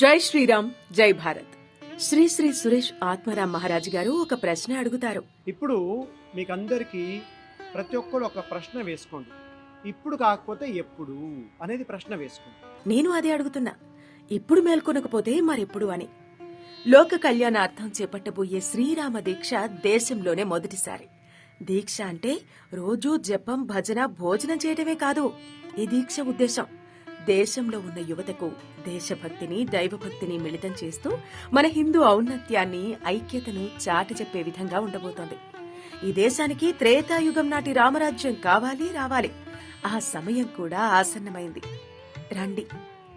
జై శ్రీరామ్ జై భారత్. శ్రీ శ్రీ సురేష్ ఆత్మారాం మహారాజ్ గారు ఒక ప్రశ్న అడుగుతారు. ఇప్పుడు మీకు అందరికీ ప్రతి ఒక్కరు ఒక ప్రశ్న వేసుకోండి. ఇప్పుడు కాకపోతే ఎప్పుడు అనేది ప్రశ్న వేసుకోండి. నేను అదే అడుగుతున్నా. ఇప్పుడు మేల్కొనకపోతే మరెప్పుడు అని. లోక కళ్యాణార్థం చేపట్టబోయే శ్రీరామ దీక్ష దేశంలోనే మొదటిసారి. దీక్ష అంటే రోజూ జపం భజన భోజనం చేయటమే కాదు ఈ దీక్ష ఉద్దేశం. దేశంలో ఉన్న యువతకు దేశభక్తిని దైవభక్తిని మిళితం చేస్తూ మన హిందూ ఔన్నత్యాన్ని ఐక్యతను చాటి చెప్పే విధంగా ఉండబోతోంది. ఈ దేశానికి త్రేతాయుగం నాటి రామరాజ్యం కావాలి రావాలి. ఆ సమయం కూడా ఆసన్నమైంది. రండి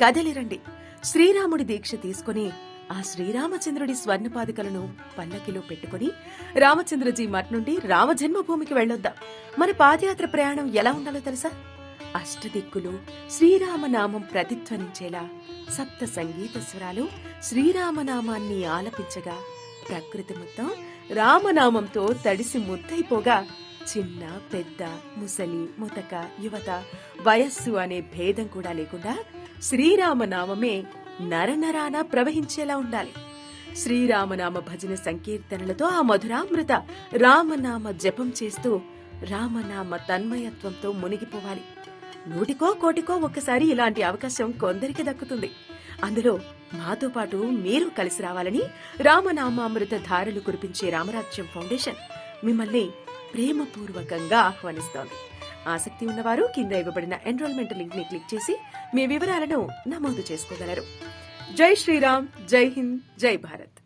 కదలి రండి. శ్రీరాముడి దీక్ష తీసుకుని ఆ శ్రీరామచంద్రుడి స్వర్ణపాదికలను పల్లకిలో పెట్టుకుని రామచంద్రజీ మఠ్ నుండి రామజన్మభూమికి వెళ్ళొద్దాం. మన పాదయాత్ర ప్రయాణం ఎలా ఉండాలో తెలుసా? అష్టదిక్కులు శ్రీరామనామం ప్రతిధ్వనించేలా సప్త సంగీత స్వరాలు శ్రీరామనామాన్ని ఆలపించగా ప్రకృతి మొత్తం రామనామంతో తడిసి ముద్దైపోగా చిన్న పెద్ద ముసలి ముతక యువత వయస్సు అనే భేదం కూడా లేకుండా శ్రీరామనామమే నరనరాన ప్రవహించేలా ఉండాలి. శ్రీరామనామ భజన సంకీర్తనలతో ఆ మధురామృత రామనామ జపం చేస్తూ రామనామ తన్మయత్వంతో మునిగిపోవాలి. నూటికో కోటికో ఒక్కసారి ఇలాంటి అవకాశం కొందరికి దక్కుతుంది. అందులో మాతో పాటు మీరు కలిసి రావాలని రామనామామృత ధారలు కురిపించే రామరాజ్యం ఫౌండేషన్ మిమ్మల్ని ప్రేమపూర్వకంగా ఆహ్వానిస్తోంది. ఆసక్తి ఉన్నవారు కింద ఇవ్వబడిన ఎన్రోల్మెంట్ లింక్ని క్లిక్ చేసి మీ వివరాలను నమోదు చేసుకోగలరు. జై శ్రీరామ్ జై హింద్ జై భారత్.